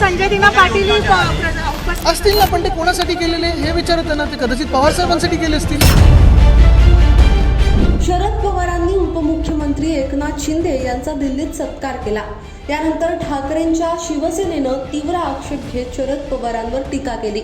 संजय दिना पाटील असतील ना पण ते कोणासाठी केलेले? हे विचारत ना ते कदाचित पवार साहेबांसाठी केले असतील. शरद पवारांनी उपमुख्यमंत्री एकनाथ शिंदे यांचा दिल्लीत सत्कार केला. त्यानंतर ठाकरेंच्या शिवसेनेनं तीव्र आक्षेप घेत शरद पवारांवर टीका केली.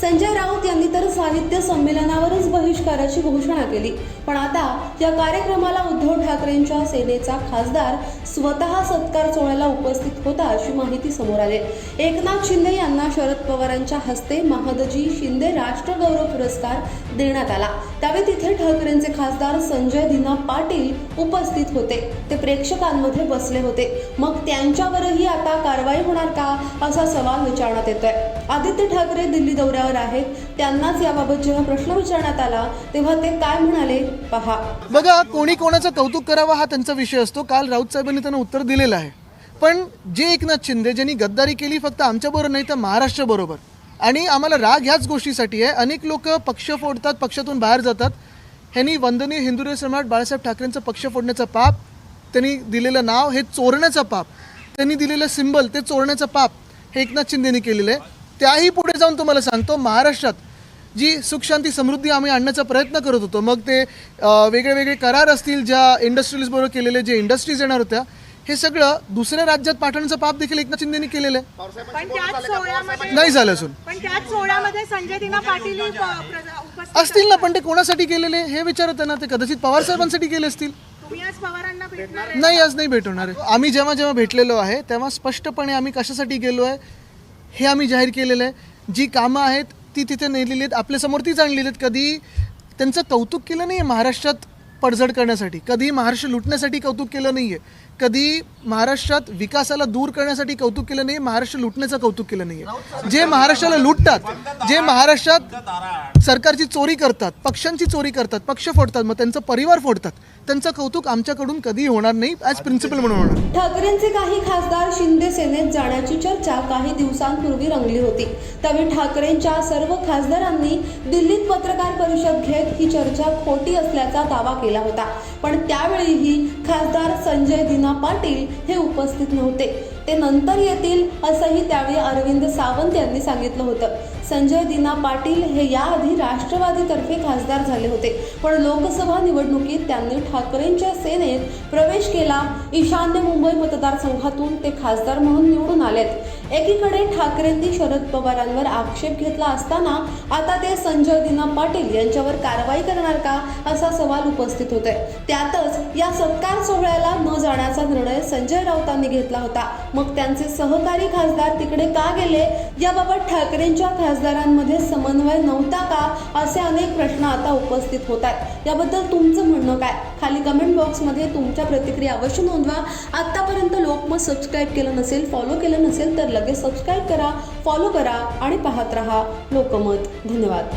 संजय राऊत यांनी तर साहित्य संमेलनावरच बहिष्काराची घोषणा केली. पण आता या कार्यक्रमाला उद्धव ठाकरेंच्या सेनेचा खासदार स्वतः सत्कार सोहळ्याला उपस्थित होता अशी माहिती समोर आली. एकनाथ शिंदे यांना शरद पवारांच्या हस्ते महादजी शिंदे राष्ट्रगौरव पुरस्कार देण्यात आला. त्यावेळी तिथे ठाकरेंचे खासदार संजय दिना पाटील उपस्थित होते. ते प्रेक्षकांमध्ये बसले होते. मग त्यांच्यावरही आता कारवाई होणार का असा सवाल विचारण्यात येतोय. आदित्य ठाकरे दिल्ली दौऱ्यावर आहेत. त्यांनाच याबाबत जेव्हा प्रश्न विचारण्यात आला तेव्हा ते काय म्हणाले? पहा. बघा कोणी कोणाचं कौतुक करावं हा त्यांचा विषय असतो. काल राऊत साहेबांनी त्यांना उत्तर दिलेलं आहे. पण जे एकनाथ शिंदे ज्यांनी गद्दारी केली फक्त आमच्याबरोबर नाही तर महाराष्ट्राबरोबर आणि आम्हाला राग ह्याच गोष्टीसाठी आहे. अनेक लोक पक्ष फोडतात पक्षातून बाहेर जातात. ह्यांनी वंदनीय हिंदुराय सम्राट बाळासाहेब ठाकरेंचं पक्ष फोडण्याचं पाप त्यांनी दिलेलं नाव हे चोरण्याचं पाप. त्यांनी दिलेलं सिंबल ते चोरण्याचं पाप हे एकनाथ शिंदेनी केलेलं आहे. त्याही पुढे जाऊन तुम्हाला सांगतो महाराष्ट्रात जी सुख शांती समृद्धी आम्ही आणण्याचा प्रयत्न करत होतो. मग ते वेगळे वेगळे करार असतील ज्या इंडस्ट्रीज बरोबर केलेले जे इंडस्ट्रीज येणार होत्या हे सगळं दुसऱ्या राज्यात पाठवण्याचं पाप देखील एकनाथ शिंदेनी केलेलं आहे. नाही झालं असून असतील ना पण ते कोणासाठी केलेले? हे विचारत ना ते कदाचित पवार साहेबांसाठी केले असतील. नाही आज नाही भेटवणार आम्ही जेव्हा जेव्हा भेटलेलो आहे तेव्हा स्पष्टपणे आम्ही कशासाठी गेलो आहे हे आम्ही जाहीर केलेलं आहे. जी कामं आहेत ती तिथे नेलेली आहेत. आपल्यासमोर तीच आणलेली आहेत. कधी त्यांचं कौतुक केलं नाही आहे महाराष्ट्रात? पडझड करण्यासाठी कधी महाराष्ट्र लुटण्यासाठी कौतुक केलं नाही आहे कधी महाराष्ट्रात विकासाला दूर करण्यासाठी कौतुक केलं नाही महाराष्ट्र लुटण्याचं कौतुक केलं नाही आहे जे महाराष्ट्राला लुटतात जे महाराष्ट्रात सरकारची चोरी करतात पक्षांची चोरी करतात पक्ष फोडतात मग त्यांचं परिवार फोडतात त्यांचं कौतुक आमच्याकडून कधी होणार नाही ॲज प्रिन्सिपल म्हणून होणार. ठाकरेंचे काही खासदार शिंदे सेनेत जाण्याची चर्चा काही दिवसांपूर्वी रंगली होती. त्यावेळी ठाकरेंच्या सर्व खासदारांनी दिल्लीत पत्रकार परिषद घेत ही चर्चा खोटी असल्याचा दावा केला. होता. पण त्यावेळीही खासदार संजय दिना पाटील हे उपस्थित नव्हते. ते नंतर येतील असंही त्यावेळी अरविंद सावंत यांनी सांगितलं होतं. संजय दिना पाटील हे याआधी राष्ट्रवादीतर्फे खासदार झाले होते. पण लोकसभा निवडणुकीत त्यांनी ठाकरेंच्या सेनेत प्रवेश केला. ईशान्य मुंबई मतदारसंघातून ते खासदार म्हणून निवडून आलेत. एकीकडे ठाकरेंनी शरद पवारांवर आक्षेप घेतला असताना आता ते संजय दिना पाटील यांच्यावर कारवाई करणार का असा सवाल उपस्थित होतोय. त्यातच या सत्कार सोहळ्याला न जाण्याचा निर्णय संजय राऊतांनी घेतला होता. मग त्यांचे सहकारी खासदार तिकडे का गेले? याबाबत ठाकरेंच्या खासदारांमध्ये समन्वय नव्हता का? असे अनेक प्रश्न आता उपस्थित होत आहेत. याबद्दल तुमचं म्हणणं काय? खाली कमेंट बॉक्समध्ये तुमच्या प्रतिक्रिया अवश्य नोंदवा. आत्तापर्यंत लोकमत सबस्क्राईब केलं नसेल फॉलो केलं नसेल तर लगेच सबस्क्राईब करा फॉलो करा आणि पाहत रहा लोकमत. धन्यवाद.